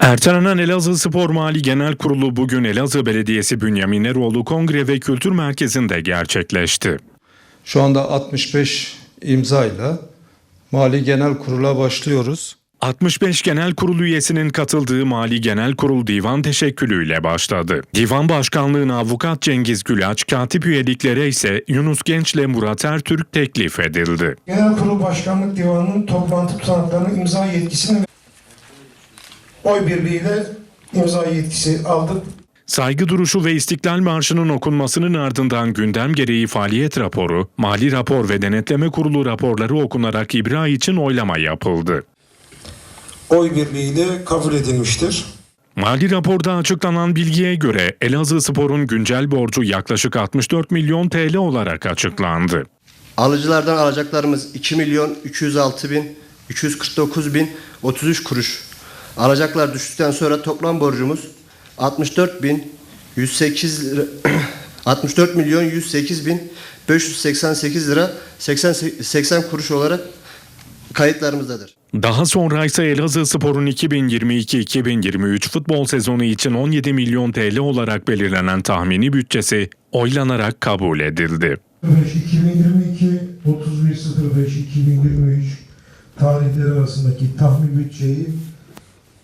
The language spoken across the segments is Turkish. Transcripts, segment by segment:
Ertelenen Elazığ Spor Mali Genel Kurulu bugün Elazığ Belediyesi Bünyamin Eroğlu Kongre ve Kültür Merkezi'nde gerçekleşti. Şu anda 65 imzayla Mali Genel Kurul'a başlıyoruz. 65 Genel Kurul üyesinin katıldığı Mali Genel Kurul divan teşekkülüyle başladı. Divan başkanlığına avukat Cengiz Gülaç, katip üyeliklere ise Yunus Genç'le Murat Ertürk teklif edildi. Genel Kurul Başkanlık Divanı'nın toplantı tutanaklarının imza yetkisini oy birliğiyle imza yetkisi aldık. Saygı duruşu ve İstiklal Marşı'nın okunmasının ardından gündem gereği faaliyet raporu, mali rapor ve denetleme kurulu raporları okunarak ibra için oylama yapıldı. Oy birliğiyle kabul edilmiştir. Mali raporda açıklanan bilgiye göre Elazığ Spor'un güncel borcu yaklaşık 64 milyon TL olarak açıklandı. Alıcılardan alacaklarımız 2 milyon 206 bin 249 bin 33 kuruş. Alacaklar düştükten sonra toplam borcumuz 64 bin 108 lira 64 milyon 108 bin 588 lira 80, 80 kuruş olarak kayıtlarımızdadır. Daha sonra ise Elazığ Spor'un 2022-2023 futbol sezonu için 17 milyon TL olarak belirlenen tahmini bütçesi oylanarak kabul edildi. 2022 31.05 2023 tarihleri arasındaki tahmin bütçeyi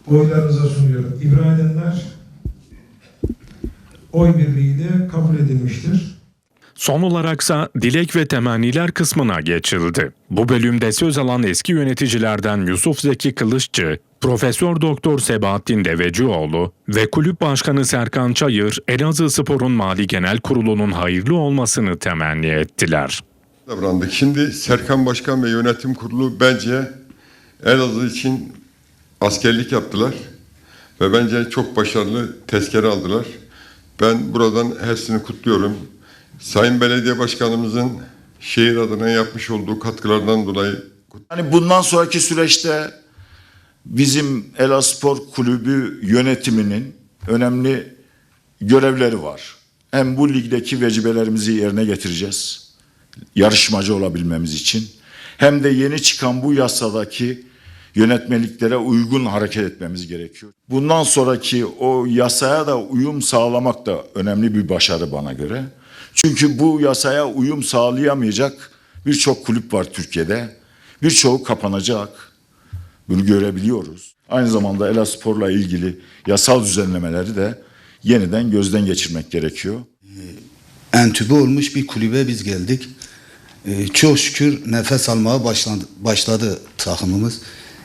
oylarınıza sunuyorum. İbra edenler oy birliğiyle kabul edilmiştir. Son olaraksa dilek ve temenniler kısmına geçildi. Bu bölümde söz alan eski yöneticilerden Yusuf Zeki Kılıççı, Profesör Doktor Sebahattin Devecioğlu ve Kulüp Başkanı Serkan Çayır, Elazığ Spor'un Mali Genel Kurulu'nun hayırlı olmasını temenni ettiler. davrandık. Şimdi Serkan Başkan ve Yönetim Kurulu bence Elazığ için askerlik yaptılar ve bence çok başarılı tezkere aldılar. Ben buradan hepsini kutluyorum. Sayın Belediye Başkanımızın şehir adına yapmış olduğu katkılardan dolayı Hani bundan sonraki süreçte bizim Elaspor Kulübü yönetiminin önemli görevleri var. Hem bu ligdeki vecibelerimizi yerine getireceğiz. Yarışmacı olabilmemiz için. Hem de yeni çıkan bu yasadaki yönetmeliklere uygun hareket etmemiz gerekiyor. Bundan sonraki o yasaya da uyum sağlamak da önemli bir başarı bana göre. Çünkü bu yasaya uyum sağlayamayacak birçok kulüp var Türkiye'de. Birçoğu kapanacak. Bunu görebiliyoruz. Aynı zamanda Elaspor'la ilgili yasal düzenlemeleri de yeniden gözden geçirmek gerekiyor. entübe olmuş bir kulübe biz geldik. Ee, çok şükür nefes almaya başladı, başladı takımımız.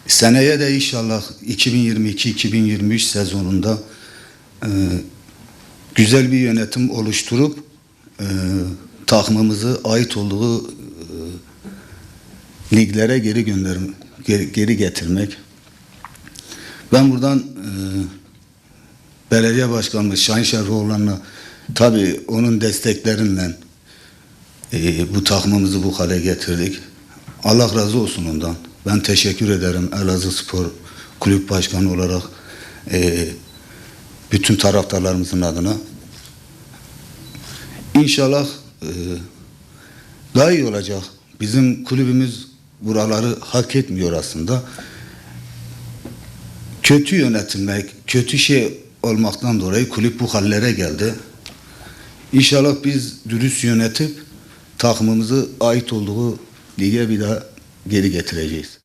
Seneye de inşallah 2022-2023 sezonunda e, güzel bir yönetim oluşturup e, takımımızı ait olduğu e, liglere geri gönderim, geri, geri getirmek. Ben buradan e, belediye başkanımız Şahin Şerifoğlu'na tabii onun destekleriyle e, bu takımımızı bu hale getirdik. Allah razı olsun ondan. Ben teşekkür ederim Elazığ Spor Kulüp Başkanı olarak e, bütün taraftarlarımızın adına. İnşallah e, daha iyi olacak. Bizim kulübümüz buraları hak etmiyor aslında kötü yönetilmek, kötü şey olmaktan dolayı kulüp bu hallere geldi. İnşallah biz dürüst yönetip takımımızı ait olduğu lige bir daha geri getireceğiz.